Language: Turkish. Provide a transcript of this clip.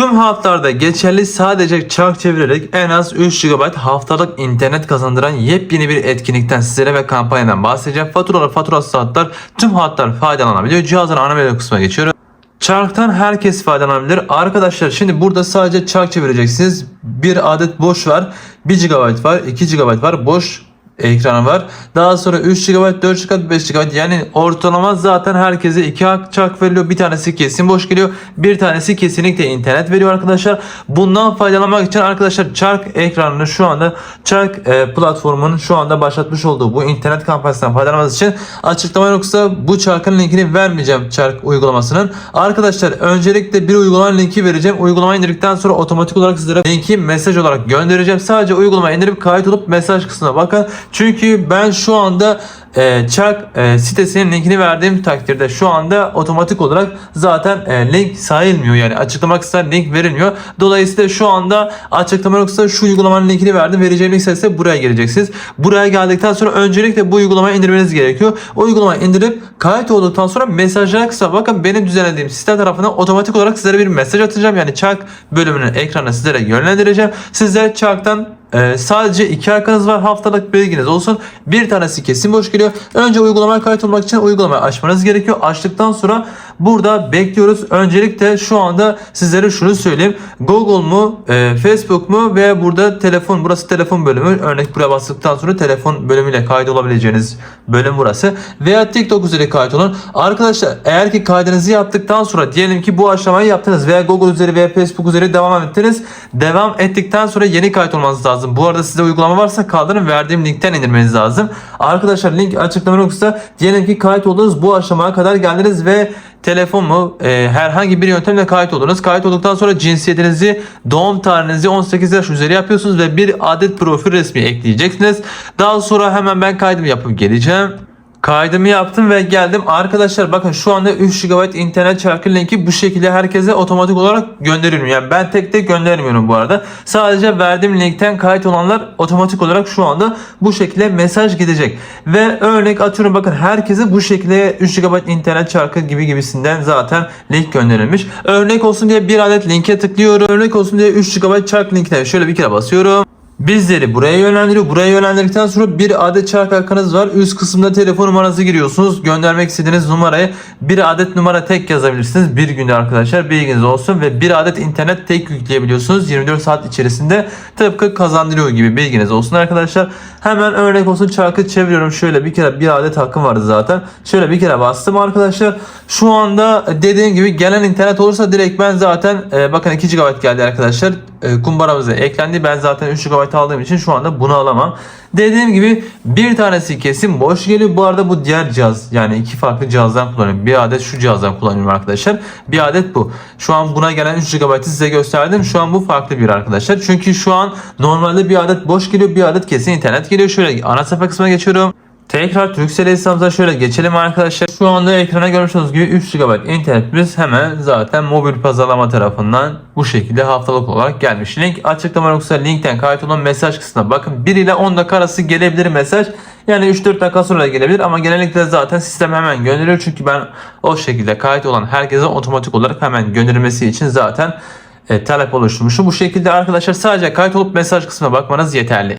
Tüm hatlarda geçerli sadece çark çevirerek en az 3 GB haftalık internet kazandıran yepyeni bir etkinlikten sizlere ve kampanyadan bahsedeceğim. Faturalar, faturasız hatlar tüm hatlar faydalanabiliyor. Cihazın ana menü kısmına geçiyorum. Çarktan herkes faydalanabilir. Arkadaşlar şimdi burada sadece çark çevireceksiniz. Bir adet boş var. 1 GB var, 2 GB var. Boş ekranı var. Daha sonra 3 GB, 4 GB, 5 GB yani ortalama zaten herkese 2 çark veriliyor. Bir tanesi kesin boş geliyor. Bir tanesi kesinlikle internet veriyor arkadaşlar. Bundan faydalanmak için arkadaşlar çark ekranını şu anda çark e, platformunun şu anda başlatmış olduğu bu internet kampanyasından faydalanmanız için açıklama yoksa bu çarkın linkini vermeyeceğim çark uygulamasının. Arkadaşlar öncelikle bir uygulama linki vereceğim. Uygulamayı indirdikten sonra otomatik olarak sizlere linki mesaj olarak göndereceğim. Sadece uygulamayı indirip kayıt olup mesaj kısmına bakın. Çünkü ben şu anda e, Çark e, sitesinin linkini verdiğim takdirde şu anda otomatik olarak zaten e, link sayılmıyor yani açıklama kısmına link verilmiyor. Dolayısıyla şu anda açıklama yoksa şu uygulamanın linkini verdim. Vereceğim link ise buraya geleceksiniz. Buraya geldikten sonra öncelikle bu uygulamayı indirmeniz gerekiyor. O uygulamayı indirip kayıt olduktan sonra mesajlara kısa bakın benim düzenlediğim sistem tarafından otomatik olarak sizlere bir mesaj atacağım. Yani Çark bölümünün ekranı sizlere yönlendireceğim. Sizler Çark'tan ee, sadece iki hakkınız var haftalık bilginiz olsun. Bir tanesi kesin boş geliyor. Önce uygulamaya kayıt olmak için uygulamayı açmanız gerekiyor. Açtıktan sonra burada bekliyoruz. Öncelikle şu anda sizlere şunu söyleyeyim. Google mu, e, Facebook mu ve burada telefon, burası telefon bölümü. Örnek buraya bastıktan sonra telefon bölümüyle kayıt olabileceğiniz bölüm burası. Veya TikTok üzeri kayıt olun. Arkadaşlar eğer ki kaydınızı yaptıktan sonra diyelim ki bu aşamayı yaptınız veya Google üzeri veya Facebook üzeri devam ettiniz. Devam ettikten sonra yeni kayıt olmanız lazım. Bu arada size uygulama varsa kaldırın verdiğim linkten indirmeniz lazım. Arkadaşlar link açıklama yoksa diyelim ki kayıt oldunuz bu aşamaya kadar geldiniz ve telefon mu e, herhangi bir yöntemle kayıt oldunuz. Kayıt olduktan sonra cinsiyetinizi, doğum tarihinizi 18 yaş üzeri yapıyorsunuz ve bir adet profil resmi ekleyeceksiniz. Daha sonra hemen ben kaydımı yapıp geleceğim. Kaydımı yaptım ve geldim. Arkadaşlar bakın şu anda 3 GB internet çarkı linki bu şekilde herkese otomatik olarak gönderiyorum. Yani ben tek tek göndermiyorum bu arada. Sadece verdiğim linkten kayıt olanlar otomatik olarak şu anda bu şekilde mesaj gidecek. Ve örnek atıyorum bakın herkese bu şekilde 3 GB internet çarkı gibi gibisinden zaten link gönderilmiş. Örnek olsun diye bir adet linke tıklıyorum. Örnek olsun diye 3 GB çark linkine şöyle bir kere basıyorum. Bizleri buraya yönlendiriyor. Buraya yönlendirdikten sonra bir adet çark hakkınız var. Üst kısımda telefon numaranızı giriyorsunuz. Göndermek istediğiniz numarayı bir adet numara tek yazabilirsiniz. Bir günde arkadaşlar bilginiz olsun ve bir adet internet tek yükleyebiliyorsunuz. 24 saat içerisinde tıpkı kazandırıyor gibi bilginiz olsun arkadaşlar. Hemen örnek olsun çarkı çeviriyorum. Şöyle bir kere bir adet hakkım vardı zaten. Şöyle bir kere bastım arkadaşlar. Şu anda dediğim gibi gelen internet olursa direkt ben zaten e, bakın 2 GB geldi arkadaşlar. E, kumbaramıza eklendi. Ben zaten 3 GB aldığım için şu anda bunu alamam. Dediğim gibi bir tanesi kesin boş geliyor. Bu arada bu diğer cihaz yani iki farklı cihazdan kullanıyorum. Bir adet şu cihazdan kullanıyorum arkadaşlar. Bir adet bu. Şu an buna gelen 3 GB'ı size gösterdim. Şu an bu farklı bir arkadaşlar. Çünkü şu an normalde bir adet boş geliyor. Bir adet kesin internet geliyor. Şöyle ana sayfa kısmına geçiyorum. Tekrar Turkcell hesabımıza şöyle geçelim arkadaşlar. Şu anda ekrana görmüş olduğunuz gibi 3 GB internetimiz hemen zaten mobil pazarlama tarafından bu şekilde haftalık olarak gelmiş. Link açıklama yoksa linkten kayıt olan mesaj kısmına bakın. 1 ile 10 dakika arası gelebilir mesaj. Yani 3-4 dakika sonra gelebilir ama genellikle zaten sistem hemen gönderiyor. Çünkü ben o şekilde kayıt olan herkese otomatik olarak hemen gönderilmesi için zaten e, talep oluşturmuşum. Bu şekilde arkadaşlar sadece kayıt olup mesaj kısmına bakmanız yeterli.